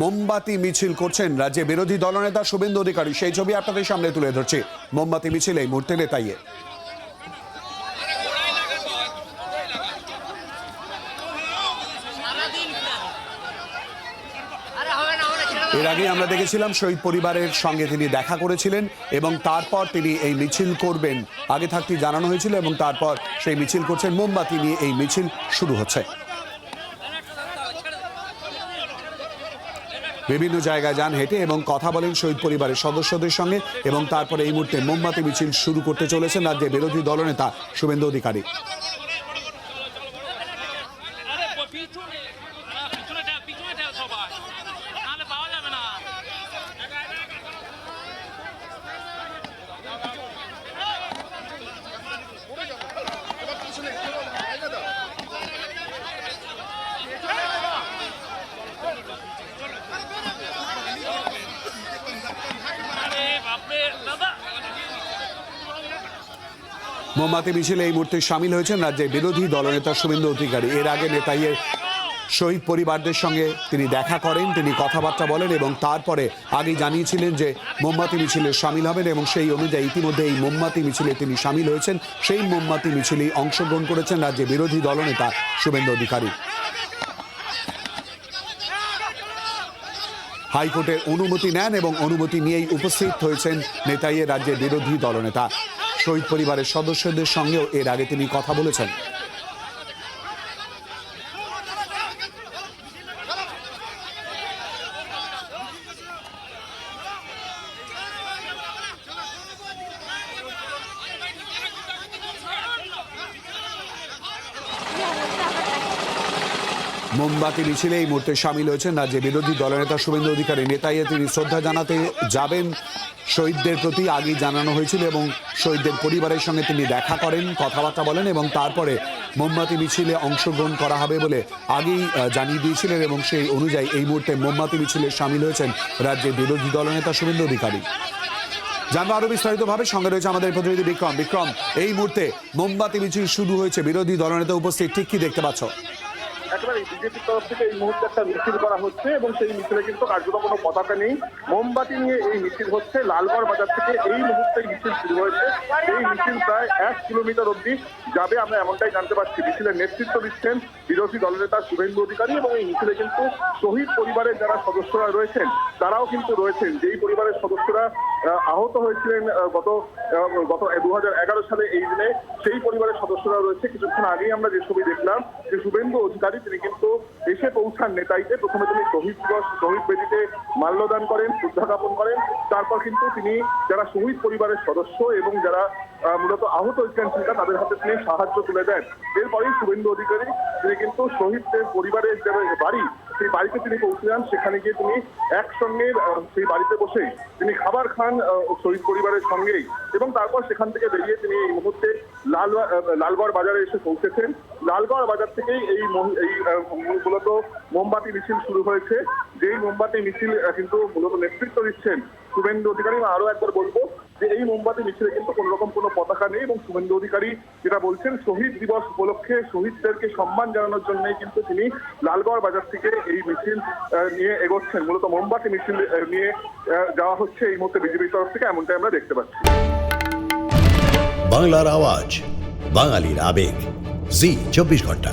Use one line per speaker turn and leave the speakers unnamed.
মোমবাতি মিছিল করছেন রাজ্যে বিরোধী দলনেতা শুভেন্দু অধিকারী। সেই ছবি আপনাদের সামনে তুলে ধরছে। মোমবাতি মিছিল এই মুহূর্তে নেতাইয়ে। এর আগে আমরা দেখেছিলাম শহীদ পরিবারের সঙ্গে তিনি দেখা করেছিলেন এবং তারপর তিনি এই মিছিল করবেন। আগে থাকতে জানানো হয়েছিল এবং তারপর সেই মিছিল করছেন। মোমবাতি নিয়ে এই মিছিল শুরু হচ্ছে। বিভিন্ন জায়গায় যান, হেঁটে এবং কথা বলেন শহীদ পরিবারের সদস্যদের সঙ্গে এবং তারপরে এই মুহূর্তে মোমবাতি মিছিল শুরু করতে চলেছেন রাজ্যের বিরোধী দলনেতা শুভেন্দু অধিকারী
আরে পিছনে আহ, পিছনে ঠেল পিছনে ঠেল সবাই নাহলে পাওয়া যাবে না আরে বাপরে দাদা
মোমবাতি মিছিলে এই মুহূর্তে সামিল হয়েছেন রাজ্যের বিরোধী দলনেতা শুভেন্দু অধিকারী। এর আগে নেতাইয়ের শহীদ পরিবারদের সঙ্গে তিনি দেখা করেন, তিনি কথাবার্তা বলেন এবং তারপরে আগে জানিয়েছিলেন যে মোমবাতি মিছিলে সামিল হবেন এবং সেই অনুযায়ী ইতিমধ্যে এই মোমবাতি মিছিলে তিনি সামিল হয়েছেন। সেই মোমবাতি মিছিলেই অংশগ্রহণ করেছেন রাজ্যের বিরোধী দলনেতা শুভেন্দু অধিকারী। হাইকোর্টের অনুমতি নেন এবং অনুমতি নিয়েই উপস্থিত হয়েছেন নেতাইয়ের রাজ্যের বিরোধী দলনেতা। শহীদ পরিবারের সদস্যদের সঙ্গেও এর আগে তিনি কথা বলেছেন। মোমবাতি, মিছিলে এই মুহূর্তে সামিল হয়েছেন রাজ্যে বিরোধী দলনেতা শুভেন্দু অধিকারী। নেতাইয়ে তিনি শ্রদ্ধা জানাতে যাবেন। শহীদদের প্রতি আগেই জানানো হয়েছিল এবং শহীদদের পরিবারের সঙ্গে তিনি দেখা করেন, কথাবার্তা বলেন এবং তারপরে মোমবাতি, মিছিলে অংশগ্রহণ করা হবে বলে আগেই জানিয়ে দিয়েছিলেন এবং সেই অনুযায়ী এই মুহূর্তে মোমবাতি, মিছিলে সামিল হয়েছেন রাজ্যের বিরোধী দলনেতা শুভেন্দু অধিকারী। জানব আরও বিস্তারিতভাবে, সঙ্গে রয়েছে আমাদের প্রতিনিধি বিক্রম। বিক্রম, এই মুহূর্তে মোমবাতি, মিছিল শুরু হয়েছে। বিরোধী দলনেতা উপস্থিত, ঠিক কি দেখতে পাচ্ছ?
একেবারে বিজেপির তরফ থেকে এই মুহূর্তে একটা মিছিল করা হচ্ছে এবং সেই মিছিলে কিন্তু কার্যত কোনো পতাকা নেই। মোমবাতি নিয়ে এই মিছিল হচ্ছে। লালগড় বাজার থেকে এই মুহূর্তে মিছিল শুরু হয়েছে। এই মিছিল প্রায় এক কিলোমিটার অবধি যাবে, আমরা এমনটাই জানতে পারছি। মিছিলের নেতৃত্ব দিচ্ছেন বিরোধী দলনেতা শুভেন্দু অধিকারী এবং এই মিছিলে কিন্তু শহীদ পরিবারের যারা সদস্যরা রয়েছেন, তারাও কিন্তু রয়েছেন। যেই পরিবারের সদস্যরা আহত হয়েছিলেন গত গত দু হাজার এগারো সালে এই দিনে, সেই পরিবারের সদস্যরা রয়েছে। কিছুক্ষণ আগেই আমরা যে ছবি দেখলাম যে শুভেন্দু অধিকারী তিনি কিন্তু এসে পৌঁছান নেতাইতে প্রথমে তিনি শহীদ দিবস, শহীদ বেদিতে মাল্যদান করেন শ্রদ্ধা জ্ঞাপন করেন। তারপর কিন্তু তিনি যারা শহীদ পরিবারের সদস্য এবং যারা মূলত আহত ছিলেন তাদের হাতে তিনি সাহায্য তুলে দেন। এরপরেই শুভেন্দু অধিকারী, তিনি কিন্তু শহীদদের পরিবারের যে বাড়ি, সেই বাড়িতে তিনি পৌঁছে যান। সেখানে গিয়ে তিনি একসঙ্গে সেই বাড়িতে বসেই তিনি খাবার খান শহীদ পরিবারের সঙ্গেই। এবং তারপর সেখান থেকে বেরিয়ে তিনি এই মুহূর্তে লাল লালগড় বাজারে এসে পৌঁছেছেন। লালগড় বাজার থেকেই এই এই মূলত মোমবাতি মিছিল শুরু হয়েছে। যেই মোমবাতি মিছিল কিন্তু মূলত নেতৃত্ব দিচ্ছেন শুভেন্দু অধিকারী আরও একবার বলব যে এই মোমবাতি মিছিলে কিন্তু কোনো রকম কোনো পতাকা নেই এবং শুভেন্দু অধিকারী যেটা বলছেন, শহীদ দিবস উপলক্ষে শহীদদেরকে সম্মান জানানোর জন্যই কিন্তু তিনি লালগড় বাজার থেকে এই মিছিল নিয়ে এগোচ্ছেন। মূলত মোমবাতি মিছিল নিয়ে যাওয়া হচ্ছে এই মুহূর্তে বিজেপির তরফ থেকে, এমনটাই আমরা দেখতে পাচ্ছি।
বাংলার আওয়াজ, বাঙালির আবেগ। জি, চব্বিশ ঘণ্টা।